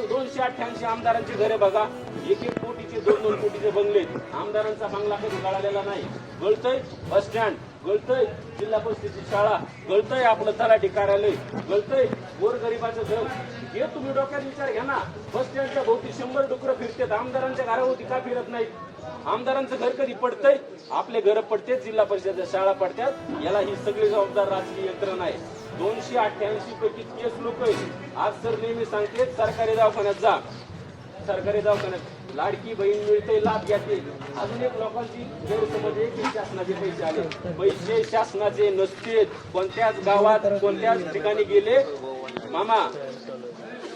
दोनशे अठ्ठ्याऐंशी आमदारांची घरे बघा. एक एक कोटीचे दोन दोन कोटीचे बंगले. आमदारांचा बंगला कधी गळालेला नाही. गळतय बस स्टँड गळतय जिल्हा परिषदेची शाळा गळतय आपलं तलाठी कार्यालय गळतय गोरगरिबाचं घर. हे तुम्ही डोक्यात विचार घ्या ना. बस स्टँडच्या भोवती शंभर डुकरं फिरतात. आमदारांच्या घराभोवती का फिरत नाहीत? आमदारांचं घर कधी पडतंय? आपले घर पडतेच जिल्हा परिषदेच्या शाळा पडतात. याला ही सगळी जबाबदार राजकीय यंत्रणा आहे. दोनशे अठ्ठ्याऐंशी पैकी तेच लोक आहेत. आज सर नेहमी सांगते सरकारी दवाखान्यात जा. सरकारी दवाखान्यात. लाडकी बहीण मिळते लाभ घ्याते अजून एक लोकांची गैरसमज आहे की शासनाचे पैसे आले. पैसे शासनाचे नसते कोणत्याच गावात कोणत्याच ठिकाणी गेले. मामा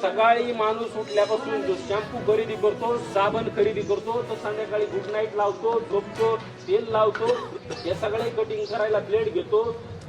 सकाळी माणूस उठल्यापासून जो शॅम्पू खरेदी करतो साबण खरेदी करतो तो संध्याकाळी गुड नाईट लावतो झोपतो तेल लावतो. हे सगळे कटिंग करायला ब्लेड घेतो.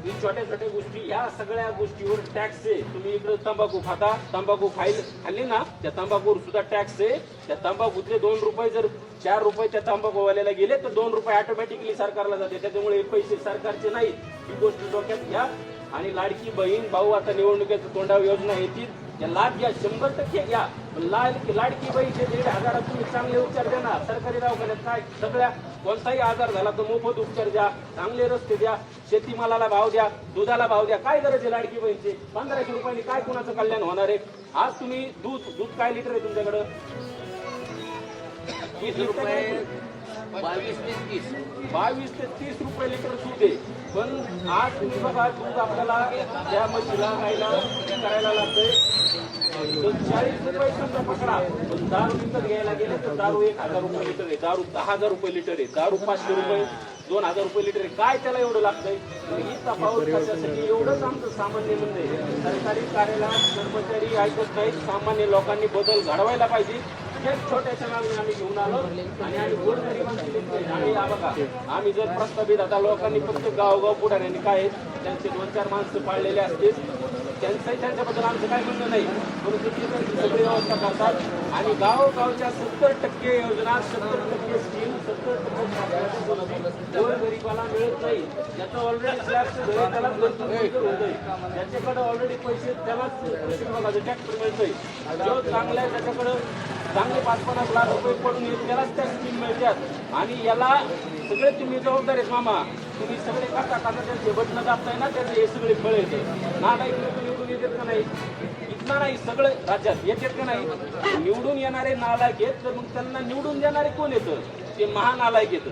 ही छोट्या छोट्या गोष्टी या सगळ्या गोष्टीवर टॅक्स आहे. तुम्ही इकडे तंबाखू खाता तंबाखू खाईल खाल्ली ना त्या तंबाखूवर सुद्धा टॅक्स आहे. त्या तंबाखूतले दोन रुपये जर चार रुपये त्या तंबाखूवाल्याला गेले तर दोन रुपये ऑटोमॅटिकली सरकारला जाते. त्याच्यामुळे हे पैसे सरकारचे नाहीत. ही गोष्ट डोक्यात घ्या. आणि लाडकी बहीण भाऊ आता निवडणुकीच्या तोंडावर योजना येतील. या लाभ घ्या शंभर टक्के घ्या पण लाडकी लाडकी बहीचे दीड हजारात तुम्ही चांगले उपचार द्या ना सरकारी दवाखान्यात काय सगळ्या कोणताही आजार झाला तर मोफत उपचार द्या चांगले रस्ते द्या शेतीमालाला भाव द्या दुधाला भाव द्या. काय गरज आहे लाडकी बहीणची? पंधराशे रुपयांनी काय कुणाचं कल्याण होणार आहे? आज तुम्ही दूध दूध काय लिटर आहे तुमच्याकडं? वीस रुपये बावीस ते तीस. बावीस ते तीस रुपये लिटर दूध आहे. पण आज तुम्ही बघा दूध आपल्याला त्या म्हशीला गायला करायला लागतंय तर चाळीस रुपये समजा पकडा पण दारू विकत घ्यायला गेले तर दारू एक हजार रुपये लिटर आहे दारू दहा हजार रुपये लिटर आहे दारू पाचशे रुपये दोन हजार रुपये लिटर आहे काय त्याला एवढं लागतंय ही तफावत कशासाठी एवढंच आमचं सामान्य म्हणणं आहे सरकारी कार्यालयात कर्मचारी ऐकत नाहीत सामान्य लोकांनी बदल घडवायला पाहिजे हेच छोट्याशा मागणी आम्ही घेऊन आलो आणि आम्ही आम्ही बघा आम्ही जर प्रस्तावित आता लोकांनी फक्त गावगाव पुढाऱ्यांनी काय त्यांचे दोन चार माणसं पाळलेले असतील त्यांचं त्यांच्याबद्दल आमचं काय म्हणणं नाही. परंतु ते त्यांची सगळी व्यवस्था करतात. आणि गावोगावच्या सत्तर टक्के योजना सत्तर टक्के स्कीम सत्तर टक्के गोरगरिबाला मिळत नाही. ज्याचं ऑलरेडी त्याला घर त्यालाच होतंय ज्याच्याकडे ऑलरेडी पैसे त्यालाच कृषी विभागाचं ट्रॅक्टर जो चांगला आहे त्याच्याकडं चांगले पाच पन्नास लाख रुपये पडून येत त्यालाच त्या स्कीम मिळतात आणि याला सगळे तुम्ही जबाबदार आहेत मामा. तुम्ही सगळे खाता खाता त्याचे बटणं दाबताय ना त्याचे हे सगळे फळ येते ना नाही तुम्ही येतात का नाही. इथला नाही सगळं राज्यात. येतात का नाही. निवडून येणारे नालायक आहेत तर मग त्यांना निवडून देणारे कोण येतं ते महानालायक येतं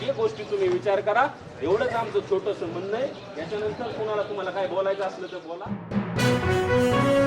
हे गोष्टी तुम्ही विचार करा. एवढंच आमचं छोटंसं म्हणणं आहे. याच्यानंतर कुणाला तुम्हाला काय बोलायचं असलं तर बोला.